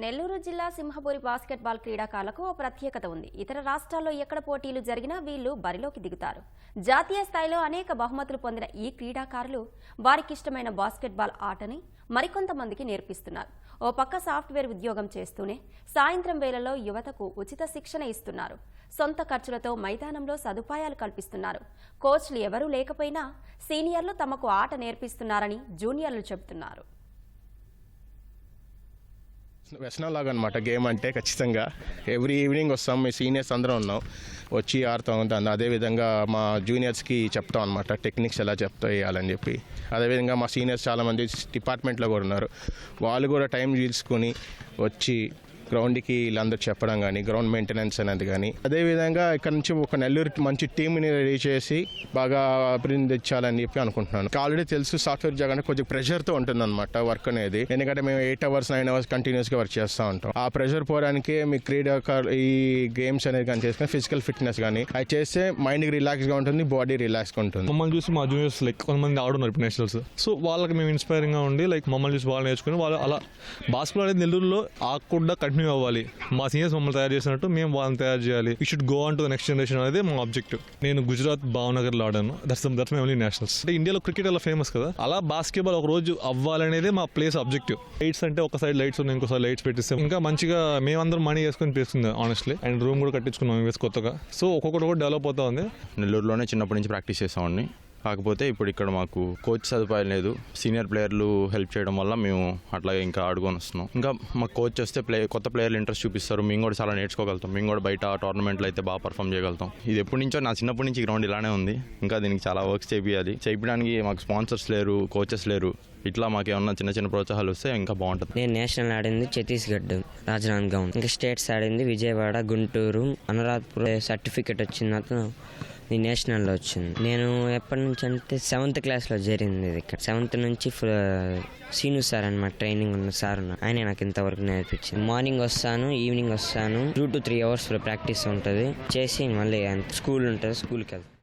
నెల్లూరు జిల్లా సింహపూరి బాస్కెట్బాల్ క్రీడాకారులకు ఓ ప్రత్యేకత ఉంది. ఇతర రాష్ట్రాల్లో ఎక్కడ పోటీలు జరిగినా వీళ్ళు బరిలోకి దిగుతారు. జాతీయ స్థాయిలో అనేక బహుమతులు పొందిన ఈ క్రీడాకారులు వారికిష్టమైన బాస్కెట్బాల్ ఆటని మరికొంతమందికి నేర్పిస్తున్నారు. ఓ పక్క సాఫ్ట్వేర్ ఉద్యోగం చేస్తూనే సాయంత్రం వేళలో యువతకు ఉచిత శిక్షణ ఇస్తున్నారు. సొంత ఖర్చులతో మైదానంలో సదుపాయాలు కల్పిస్తున్నారు. కోచ్లు ఎవరూ లేకపోయినా సీనియర్లు తమకు ఆట నేర్పిస్తున్నారని జూనియర్లు చెబుతున్నారు. వ్యసనం లాగా అనమాట గేమ్ అంటే ఖచ్చితంగా. ఎవ్రీ ఈవినింగ్ వస్తాం మీ సీనియర్స్ అందరం ఉన్నాం. వచ్చి ఆడుతాం దాన్ని అదేవిధంగా మా జూనియర్స్కి చెప్తాం అనమాట టెక్నిక్స్ ఎలా చెప్తా వేయాలని చెప్పి. అదేవిధంగా మా సీనియర్స్ చాలామంది డిపార్ట్మెంట్లో కూడా ఉన్నారు. వాళ్ళు కూడా టైం తీసుకుని వచ్చి గ్రౌండ్కి వీళ్ళందరూ చెప్పడం కానీ గ్రౌండ్ మెయింటెనెన్స్ అనేది కానీ అదేవిధంగా ఇక్కడ నుంచి ఒక నెల్లూరు మంచి టీంని రెడీ చేసి బాగా అభివృద్ధించాలని చెప్పి అనుకుంటున్నాను. ఆల్రెడీ తెలుసు సాఫ్ట్వేర్ జాగ్ అంటే కొంచెం ప్రెషర్తో ఉంటుంది అనమాట వర్క్ అనేది. ఎందుకంటే మేము ఎయిట్ అవర్స్ నైన్ అవర్స్ కంటిన్యూస్గా వర్క్ చేస్తూ ఉంటాం. ఆ ప్రెషర్ పోవడానికి మీ క్రీడాకారు ఈ గేమ్స్ అనేది కానీ చేసుకుని ఫిజికల్ ఫిట్నెస్ కానీ అది చేస్తే మైండ్కి రిలాక్స్గా ఉంటుంది బాడీ రిలాక్స్గా ఉంటుంది. మమ్మల్ని చూసి మా జూనియర్స్ లైక్ కొంతమంది ఆడున్నారు ఇప్పుడు నేషనల్స్. సో వాళ్ళకి మేము ఇన్స్పైరింగ్గా ఉండి లైక్ మమ్మల్ని చూసి వాళ్ళు నేర్చుకుని వాళ్ళు అలా బాస్కెట్బాల్ అనేది నెల్లూరులో ఆకుండా కంటిన్యూ అవ్వాలి. మా సీనియర్స్ మమ్మల్ని తయారు చేసినట్టు మేము వాళ్ళని తయారు చేయాలి. ఈ should go on to next generation అనేది మా ఆబ్జెక్టివ్ నేను గుజరాత్ భావనగర్లో ఆడాను. That's that's my only nationals అంటే ఇండియాలో క్రికెట్ అలా ఫేమస్ కదా? అలా బాస్కెట్బాల్ ఒక రోజు అవ్వాలనేదే మా ప్లేస్ ఆబ్జెక్టివ్ లైట్స్ అంటే ఒక సైడ్ లైట్స్ ఉన్నాయి ఇంకోసారి లైట్స్ పెట్టిస్తాం. ఇంకా మంచిగా మేమందరం మనీ వేసుకొని పేస్తుంది ఆనెస్ట్లీ అండ్ రూమ్ కూడా కట్టించుకున్నాం వేసి కొత్తగా. సో ఒక్కొక్కటి కూడా డెవలప్ అవుతా ఉంది. నెల్లూరులోనే చిన్నప్పటి నుంచి ప్రాక్టీస్ చేసామండి కాకపోతే ఇప్పుడు ఇక్కడ మాకు కోచ్ సదుపాయం లేదు. సీనియర్ ప్లేయర్లు హెల్ప్ చేయడం వల్ల మేము అట్లాగే ఇంకా ఆడుకొని వస్తున్నాం. ఇంకా మా కోచ్ వస్తే ప్లే కొత్త ప్లేయర్లు ఇంట్రెస్ట్ చూపిస్తారు. మేము కూడా చాలా నేర్చుకోగలుగుతాం. మేము కూడా బయట టోర్నమెంట్లు అయితే బాగా పర్ఫామ్ చేయగలుగుతాం. ఇది ఎప్పటి నుంచో నా చిన్నప్పటి నుంచి గ్రౌండ్ ఇలానే ఉంది. ఇంకా దీనికి చాలా వర్క్స్ చేయాలి చేయడానికి మాకు స్పాన్సర్స్ లేరు కోచెస్ లేరు. ఇట్లా మాకు ఏమన్నా చిన్న చిన్న ప్రోత్సాహాలు వస్తే ఇంకా బాగుంటుంది. నేను నేషనల్ ఆడింది ఛత్తీస్గఢ్ రాజనాందగాం ఇంకా స్టేట్స్ ఆడింది విజయవాడ గుంటూరు అనురాధపూర్. సర్టిఫికెట్ వచ్చింది అతను నేను నేషనల్లో వచ్చింది. నేను ఎప్పటి నుంచి అంటే సెవెంత్ క్లాస్లో జరిగింది ఇది ఇక్కడ. సెవెంత్ నుంచి ఫుల్ సీను సార్ అనమాట ట్రైనింగ్ ఉన్న సార్ ఆయన నాకు ఇంతవరకు నేర్పించింది. మార్నింగ్ వస్తాను ఈవినింగ్ వస్తాను. Two to three hours practice ఉంటుంది. చేసి మళ్ళీ స్కూల్ ఉంటుంది స్కూల్కి వెళ్తాను